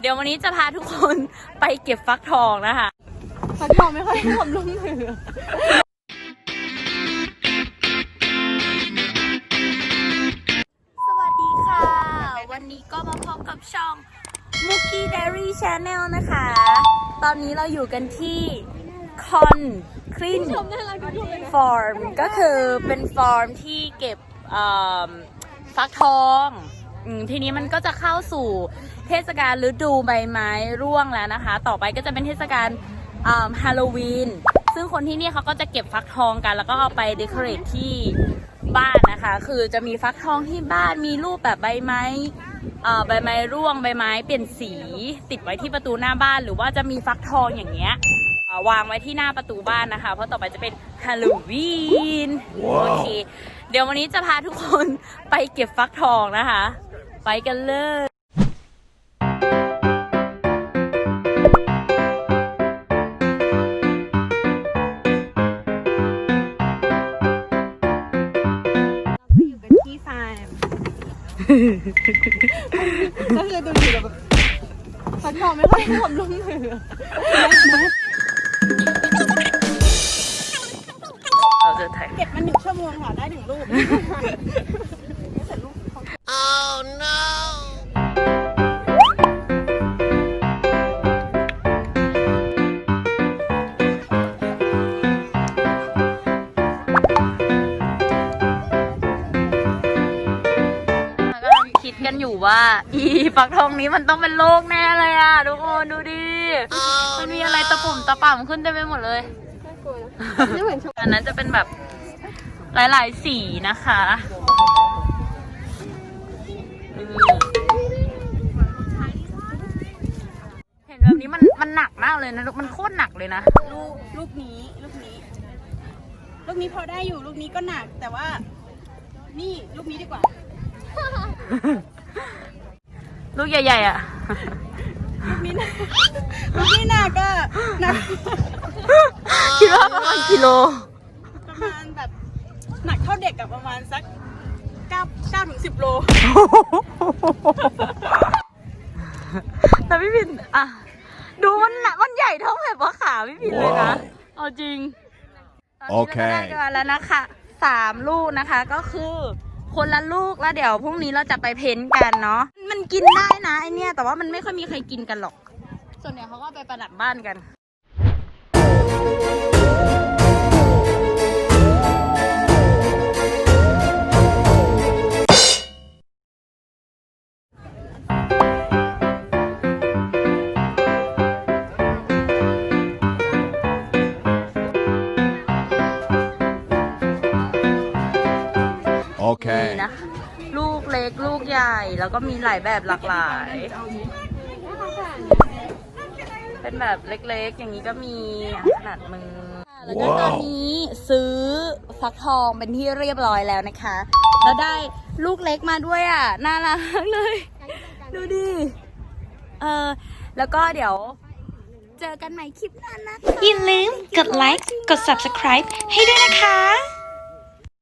เดี๋ยววันนี้จะพาทุกคนไปเก็บฟักทองนะคะ ฟักทองไม่ค่อยให้ความร่วมมือ สวัสดีค่ะ วันนี้ก็มาพบกับช่อง m o o k i e Dairy Channel นะคะ ตอนนี้เราอยู่กันที่ คอนคลินน่ารักทุกคนเลยนะฟาร์มก็คือเป็นฟาร์มที่เก็บเอิ่มฟักทองอมทีนี้มันก็จะเข้าสู่ เทศกาลฤดูใบไม้ร่วงแล้วนะคะ ต่อไปก็จะเป็นเทศกาลฮาโลวีน ซึ่งคนที่นี่เขาก็จะเก็บฟักทองกัน แล้วก็เอาไปเดคอเรทที่บ้านนะคะ คือจะมีฟักทองที่บ้านมีรูปแบบใบไม้เอ่อใบไม้ร่วงใบไม้เปลี่ยนสีติดไว้ที่ประตูหน้าบ้าน หรือว่าจะมีฟักทองอย่างเงี้ยอ่าวางไว้ที่หน้าประตูบ้านนะคะ เพราะต่อไปจะเป็นฮาโลวีนโอเค เดี๋ยววันนี้จะพาทุกคนไปเก็บฟักทองนะคะ ไปกันเลยอยู่ ก็คือดูอยู่แบบฟักทองไม่ค่อยให้ความร่วมมือเราจะถ่ายเก็บมาหนึ่งชั่วโมงค่ะได้หนึ่งรูปเสร็จรูป กันอยู่ว่า อีฟักทองนี้มันต้องเป็นโรคแน่เลยอะทุกคนดูดิ มันมีอะไรตะปุ่มตะป่ำขึ้นเต็มไปหมดเลยน่ากลัวนะไม่เหมือนชมอันนั้นจะเป็นแบบหลาย ๆ สีนะคะอืมเห็นแบบนี้มันมันหนักมากเลยนะมันโคตรหนักเลยนะลูกลูกนี้ลูกนี้ ลูกนี้พอได้อยู่ลูกนี้ก็หนักแต่ว่า นี่ลูกนี้ดีกว่า ลูกใหญ่ ๆ อะลูกนี้หนักลูกนี้หนักก็หนักคิดว่าประมาณกิโล ประมาณแบบหนักเท่าเด็กกับประมาณสักเก้าเก้าถึงสิบโล แต่พี่พินอะ ดูมันหนักมันใหญ่เท่าแบบว่าขาพี่พินเลยนะ เอาจริงโอเคตอนนี้เราก็ได้กันแล้วนะคะสามลูกนะคะก็คือ คนละลูกแล้วเดี๋ยวพรุ่งนี้เราจะไปเพ้นท์กันเนาะมันกินได้นะไอเนี่ยแต่ว่ามันไม่ค่อยมีใครกินกันหรอก ส่วนใหญ่เขาก็ไปประดับบ้านกัน นะ ลูกเล็กลูกใหญ่ แล้วก็มีหลายแบบหลากหลาย เป็นแบบเล็กๆ อย่างนี้ก็มีขนาดมือ แล้วก็ตอนนี้ซื้อฟักทองเป็นที่เรียบร้อยแล้วนะคะ แล้วได้ลูกเล็กมาด้วยอะ น่ารักเลย ดูดิ เออ แล้วก็เดี๋ยวเจอกันใหม่คลิปหน้านะคะอย่าลืมกดไลค์ กด subscribe ให้ด้วยนะคะ